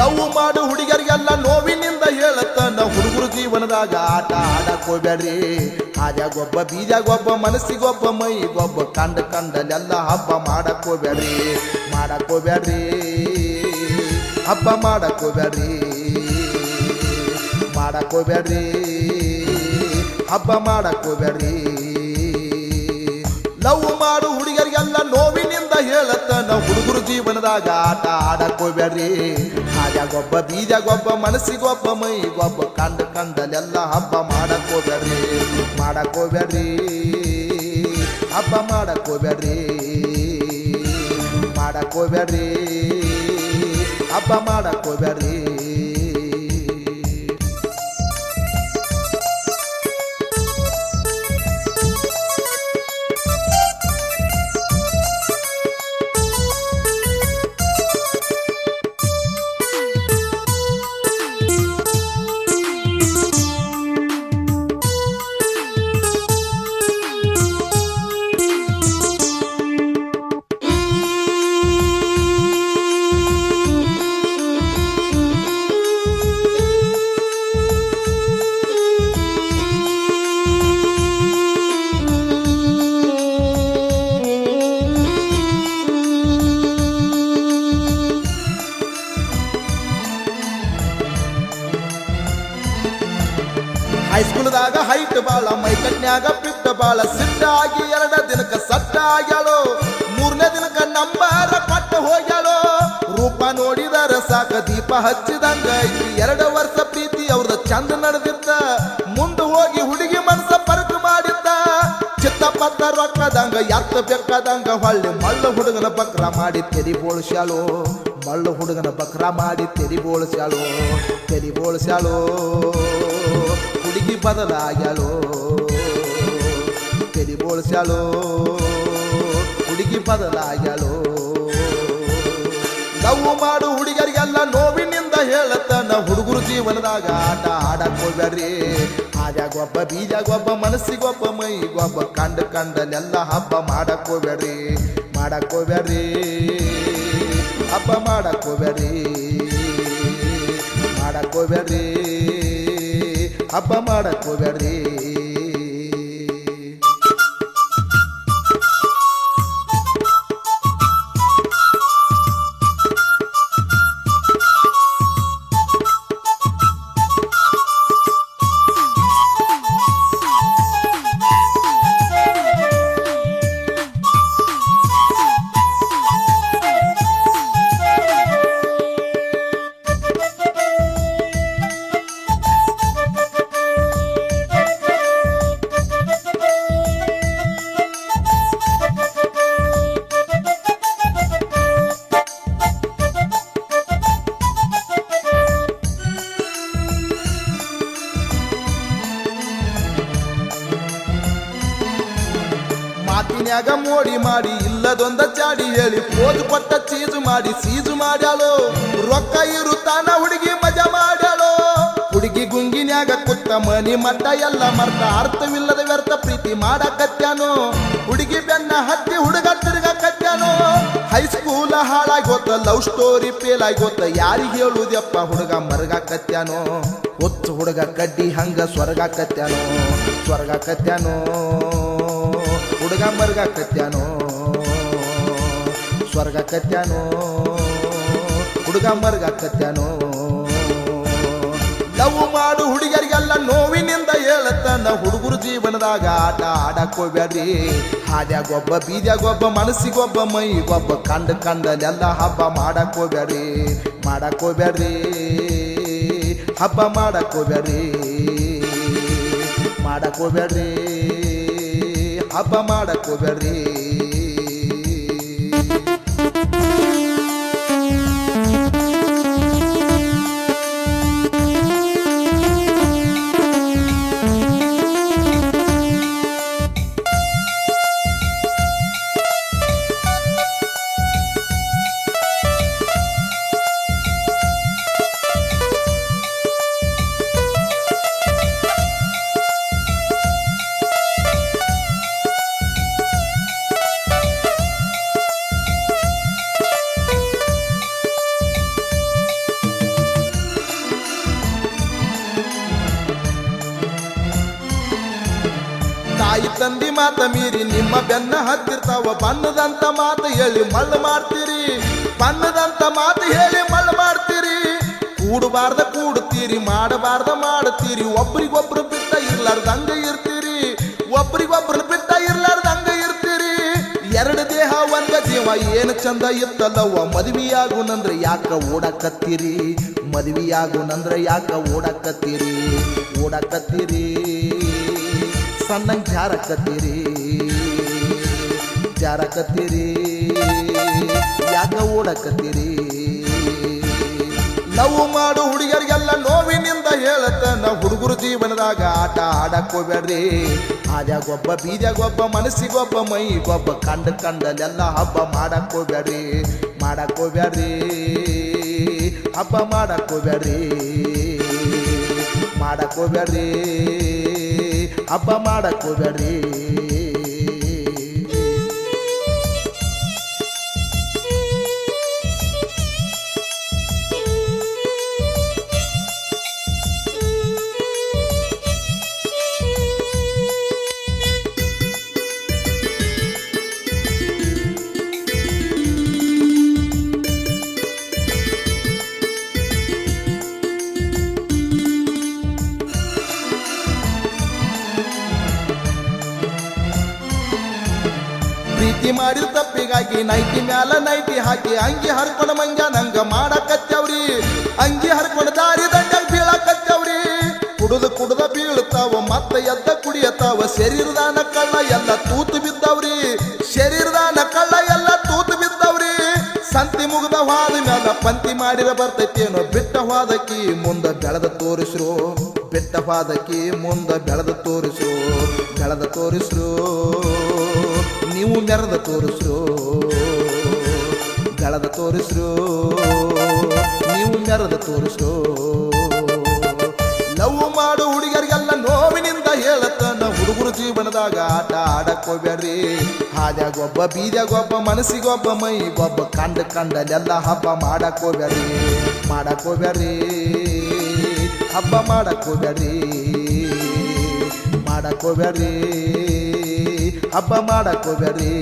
Love ಮಾಡು ಹುಡುಗರಿಗೆಲ್ಲ ನೋವಿನಿಂದ ಹೇಳತ್ತನ ಹುಡುಗರು ಜೀವನದಾಗ ಆಟ ಆಡಕ್ ಹೋಗ್ಬೇಡ್ರಿ ಹಾದ್ಯಾಗೊಬ್ಬ ಬೀಜಾಗೊಬ್ಬ ಮನಸ್ಸಿಗೊಬ್ಬ, ಮೈಗೊಬ್ಬ, ಕಂಡ ಕಂಡಲೆಲ್ಲ ಹಬ್ಬ ಮಾಡಕ್ ಹೋಗ್ಬೇಡ್ರಿ ಮಾಡಕ್ ಹೋಗ್ಬೇಡ್ರಿ ಹಬ್ಬ ಮಾಡಕ್ ಹೋಗ್ಬೇಡ್ರಿ ಮಾಡಕ್ ಹೋಗ್ಬೇಡ್ರಿ ಹಬ್ಬ ಮಾಡಕ್ ಹೋಗ್ಬೇಡ್ರಿ ಲವ್ ಮಾಡು ಹುಡುಗರಿಗೆಲ್ಲ ನೋವಿನಿಂದ ಹೇಳತ್ತನ ಹುಡುಗರು ಜೀವನದಾಗ ಆಟ ಆಡಕ್ ಹಾಯಾಗೊಬ್ಬ ಬೀಜಗೊಬ್ಬ ಮನಸ್ಸಿಗೊಬ್ಬ, ಮೈಗೊಬ್ಬ, ಕಂಡ ಕಂಡಲೆಲ್ಲ ಹಬ್ಬ ಮಾಡಕ್ ಹೋಗ್ಬೇಡ್ರಿ ಮಾಡಕ್ ಹೋಗ್ಬೇಡ್ರಿ ಹಬ್ಬ ಮಾಡಕ್ ಹೋಗ್ಬೇಡ್ರಿ ಮಾಡಕ್ ಹೋಗ್ಬೇಡ್ರಿ ಹಬ್ಬ ಮಾಡಕ್ ಹೈಸ್ಕೂಲ್ದಾಗ ಹೈಟ್ ಬಾಳ, ಮೈಕಟ್ನ್ಯಾಗ ಪಿಟ್ಟ ಬಾಳ, ಸಿಟ್ಟಾಗಿ ಎರಡ ದಿನಕ್ಕ ಸಟ್ಟ ಆಗ್ಯಾಳು ಮೂರನೇ ದಿನಕ್ಕ ನಂಬರ ಪಟ್ಟ ಹೋಗ್ಯಾಳು. ರೂಪ ನೋಡಿದರ ಸಾಕ ದೀಪ ಹಚ್ಚಿದಂಗ ಐತಿ. ಎರಡು ವರ್ಷ ಪ್ರೀತಿ ಅವ್ರದ ಚಂದ ನಡೆದಿದ್ದ ಮುಂದೆ ಹೋಗಿ ಹುಡುಗಿ ಮನಸ ಪರಕು ಮಾಡಿದ್ದ ಚಿತ್ತಪತ್ತ ರೊಕ್ಕದಂಗ ಎತ್ತ ಬೆಕ್ಕದಂಗ ಹೊಳ್ಳಿ ಮಳ್ಳ ಹುಡುಗನ ಬಕ್ರ ಮಾಡಿ ತೆರಿ ಬೋಳ್ಸ್ಯಾಳು. ಮಳ್ಳ ಹುಡುಗನ ಬಕ್ರ ಮಾಡಿ ತೆರಿ ಬೋಳ್ಸ್ಯಾಳು ತೆರಿ ಬೋಳ್ಸ್ಯಾಳು. ಹುಡುಗಿ ಬದಲಾಗ್ಯಾಳು ತೆರಿ ಬೋಳ್ಸ್ಯಾಳು, ಹುಡುಗಿ ಬದಲಾಗ್ಯಾಳು. ನಾವು ಮಾಡು ಹುಡುಗರಿಗೆಲ್ಲ ನೋವಿನಿಂದ ಹೇಳತ್ತನ ಹುಡುಗರು ಜೀವನದಾಗ ಆಟ ಆಡಕ್ ಹೋಗ್ಬೇಡ್ರಿ ಹಾದ್ಯಾಗೊಬ್ಬ ಬೀಜಾಗೊಬ್ಬ ಮನಸ್ಸಿಗೊಬ್ಬ, ಮೈಗೊಬ್ಬ, ಕಂಡ ಕಂಡನೆಲ್ಲ ಹಬ್ಬ ಮಾಡಕ್ ಹೋಗ್ಬೇಡ್ರಿ ಹಬ್ಬ ಮಾಡಕ್ ಹೋಗ್ಬೇಡ್ರಿ ಹಬ್ಬ ಮಾಡಕ್ ಮಾತಿನ್ಯಾಗ ಮೋಡಿ ಮಾಡಿ, ಇಲ್ಲದೊಂದ ಚಾಡಿ ಹೇಳಿ ಪೋಜು ಕೊಟ್ಟ ಚೀಜು ಮಾಡಿ ಸೀಜು ಮಾಡ್ಯಾಳು. ರೊಕ್ಕ ಇರುತ್ತಾನ ಹುಡುಗಿ ಮಜಾ ಮಾಡ್ಯಾಳು. ಹುಡುಗಿ ಗುಂಗಿನ್ಯಾಗ ಕುತ್ತ ಮನಿ ಮಟ್ಟ ಎಲ್ಲ ಮರ್ತ, ಅರ್ಥವಿಲ್ಲದ ವ್ಯರ್ಥ ಪ್ರೀತಿ ಮಾಡಕತ್ಯಾನು. ಹುಡುಗಿ ಬೆನ್ನ ಹತ್ತಿ ಹುಡುಗ ತಿರುಗಕತ್ಯಾನು. ಹೈಸ್ಕೂಲ ಹಾಳಾಗೋತ ಲವ್ ಸ್ಟೋರಿ ಫೇಲ್ ಆಗೋತ, ಯಾರಿಗೆ ಹೇಳುದಪ್ಪ ಹುಡುಗ ಮರಗಾಕತ್ಯಾನು. ಹೊತ್ತು ಹುಡುಗ ಕಡ್ಡಿ ಹಂಗ ಸ್ವರ್ಗಾಕತ್ಯಾನು ಸ್ವರ್ಗಾಕತ್ಯಾನು. ಹುಡುಗ ಸ್ವರ್ಗ ಕತ್ಯಾನೋ ಹುಡುಗ ಮರ್ಗಾಕತ್ಯಾನೋ ಲವ್ ಮಾಡು ಹುಡುಗರಿಗೆಲ್ಲ ನೋವಿನಿಂದ ಹೇಳತ್ತನ ಹುಡುಗರು ಜೀವನದಾಗ ಆಟ ಆಡಕ್ ಹೋಗ್ಬೇಡ್ರಿ ಹಾದ್ಯಾಗೊಬ್ಬ, ಬೀದ್ಯಾಗೊಬ್ಬ, ಮನಸ್ಸಿಗೊಬ್ಬ, ಮೈಗೊಬ್ಬ, ಕಂಡ ಕಂಡಲೆಲ್ಲ ಹಬ್ಬ ಮಾಡಕ್ ಮಾಡಕೋಬ್ಯಾಡ್ರಿ. ಹಬ್ಬ ಮಾಡಕೋಬ್ಯಾಡ್ರಿ. ಹೋಗ್ಬೇಡ್ರಿ ಮಾಡಕ್ ಹೋಗ್ಬೇಡ್ರಿ ನಿಮ್ಮ ಬೆನ್ನ ಹತ್ತಿರ್ತಾವ. ಬನ್ನದಂತ ಮಾತು ಹೇಳಿ ಮಳ್ಳ ಮಾಡ್ತೀರಿ. ಬನ್ನದಂತ ಮಾತು ಹೇಳಿ ಮಳ್ಳ ಮಾಡ್ತೀರಿ. ಕೂಡಬಾರ್ದ ಕೂಡ್ತೀರಿ ಮಾಡಬಾರ್ದ ಮಾಡ್ತೀರಿ ಒಬ್ರಿಗೊಬ್ರು ಬಿಟ್ಟ ಇರ್ಲಾರ್ದಂಗ ಇರ್ತೀರಿ. ಒಬ್ರಿಗೊಬ್ರು ಬಿಟ್ಟ ಇರ್ಲಾರ್ದಂಗ ಇರ್ತೀರಿ. ಎರಡು ದೇಹ, ಒಂದ ಜೀವ. ಏನು ಚಂದ ಇತ್ತಲ್ಲವ್ವ. ಮದುವೆಯಾಗುನಂದ್ರೆ ಯಾಕ ಓಡಾಕತ್ತೀರಿ? ಮದುವೆಯಾಗುನಂದ್ರೆ ಯಾಕ ಓಡಾಕತ್ತೀರಿ? ಓಡಾಕತ್ತೀರಿ. ಸಣ್ಣಂಗ್ ಜಾರಕತ್ತೀರಿ. ಜಾರಕತ್ತೀರಿ ಯಾಕ ಓಡಾಕತ್ತೀರಿ ಲವ್ ಮಾಡು ಹುಡುಗರಿಗೆಲ್ಲ ನೋವಿನಿಂದ ಹೇಳತ್ತನ. ಹುಡುಗರು ಜೀವನದಾಗ ಆಟ ಆಡಕ್ ಹೋಗ್ಬೇಡ್ರಿ ಆದ್ಯಾಗೊಬ್ಬ ಬೀದ್ಯಾಗೊಬ್ಬ ಮನಸ್ಸಿಗೊಬ್ಬ ಮೈಗೊಬ್ಬ ಕಂಡ ಕಂಡಲೆಲ್ಲ ಹಬ್ಬ ಮಾಡಕ್ ಹೋಗ್ಬೇಡ್ರಿ ಮಾಡಕ್ ಹೋಗ್ಬೇಡ್ರಿ ಹಬ್ಬ ಮಾಡಕ್ ಹೋಗ್ಬೇಡ್ರಿ ಮಾಡಕ್ ಹೋಗ್ಬೇಡ್ರಿ ಹಬ್ಬ ಮಾಡಕ್ ಹೋಗ್ಬೇಡ್ರಿ ಮಾಡಿದ ತಪ್ಪಿಗಾಗಿ ನೈಟಿ ಮ್ಯಾಲ ನೈಟಿ ಹಾಕಿ ಅಂಗಿ ಹರ್ಕೊಂಡ ಮಂಗ ನಂಗ ಮಾಡಕತ್ತವ್ರಿ. ಅಂಗಿ ಹರ್ಕೊಂಡ ದಾರಿ ದಂಡ ಬೀಳಕತ್ತವ್ರಿ. ಕುಡುದ ಕುಡುದ ಬೀಳ್ತಾವ ಮತ್ತ ಎದ್ದ ಕುಡಿಯತಾವ ಶರೀರದಾನ ಕಳ್ಳ ಎಲ್ಲ ತೂತು ಬಿದ್ದವ್ರಿ. ಶರೀರದಾನ ಕಳ್ಳ ಎಲ್ಲ ತೂತು ಬಿದ್ದವ್ರಿ. ಸಂತಿ ಮುಗ್ದ ಹೋದ ಮ್ಯಾಲ ಪಂತಿ ಮಾಡಿರ ಬರ್ತೈತೇನೋ, ಬಿಟ್ಟ ಹಾದಕಿ ಮುಂದ ಬೆಳೆದ ತೋರಿಸ್ರು. ಬಿಟ್ಟ ಪಾದಕ್ಕೆ ಮುಂದ ಬೆಳೆದ ತೋರಿಸು ಬೆಳೆದ ತೋರಿಸ್ರು. ನೀವು ಮೆರೆದ ತೋರಿಸ್ರು. ಗಳದ ತೋರಿಸ್ರು. ನೀವು ಮೆರೆದ ತೋರಿಸ್ರು. ಲವ್ ಮಾಡು ಹುಡುಗರಿಗೆಲ್ಲ ನೋವಿನಿಂದ ಹೇಳತ್ತನ ಹುಡುಗರು ಜೀವನದಾಗ ಆಟ ಆಡಕೋಬೇಡ್ರಿ. ಹಾದ್ಯಾಗೊಬ್ಬ, ಬೀದ್ಯಾಗೊಬ್ಬ, ಮನಸ್ಸಿಗೊಬ್ಬ, ಮೈಗೊಬ್ಬ, ಕಂಡ ಕಂಡಲೆಲ್ಲ ಹಬ್ಬ ಮಾಡಕೋಬೇಡ್ರಿ. ಮಾಡಕೋಬೇಡ್ರಿ. ಹಬ್ಬ ಮಾಡಕೋಬೇಡ್ರಿ. ಮಾಡಕೋಬೇಡ್ರಿ. ಹಬ್ಬ ಮಾಡಕ್ ಹೋಗ್ಬೇಡ್ರಿ